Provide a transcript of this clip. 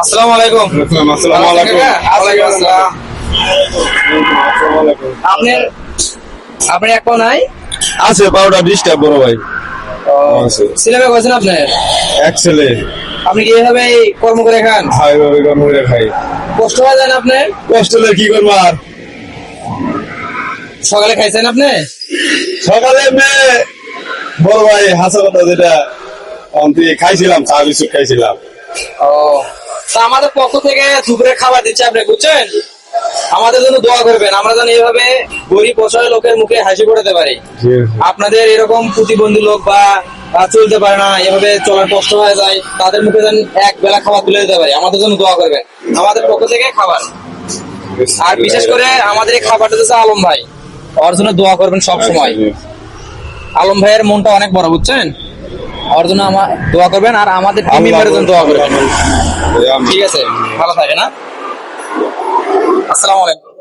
আসসালামু আলাইকুম। আসসালামু। আলাইকুম। ওয়ালাইকুম আসসালাম আপনার আপনার এক নাই? আছে বারোটা বিশটা বড় ভাই। আছে। সিনেমা করেছেন আপনার? এক ছেলে। আপনি কি এভাবে কর্ম করে খান? হাই ভাবে কর্ম করে খাই। কষ্ট হয় যায় না আপনার? কষ্ট হলে কি করব আর? সকালে খাইছেন আপনি? সকালে এমনি বড় ভাই হাসা কথা যেটা অন্তি খাইছিলাম চা বিস্কুট খাইছিলাম। ও তা আমাদের পক্ষ থেকে দুপুরে খাবার দিচ্ছে আপনি বুঝছেন? আমাদের জন্য দোয়া করবেন। আমরা যেন এইভাবে গরিব অসহায় লোকের মুখে হাসি ফোটাতে পারি। আপনাদের এরকম প্রতিবন্ধী লোক বা চলতে পারে না এভাবে চলার কষ্ট হয়ে যায় তাদের মুখে যেন এক বেলা খাবার তুলে দিতে পারি। আমাদের জন্য দোয়া করবেন। আমাদের পক্ষ থেকে খাবার। আর বিশেষ করে আমাদের এই খাবারটা দিচ্ছে আলম ভাই। ওর জন্য দোয়া করবেন সব সময়। আলম ভাইয়ের মনটা অনেক বড় বুঝছেন? ওর জন্য আমার দোয়া করবেন আর আমাদের টিম মেম্বারের জন্য দোয়া করবেন। ঠিক আছে? ভালো থাকে না আসসালামু আলাইকুম।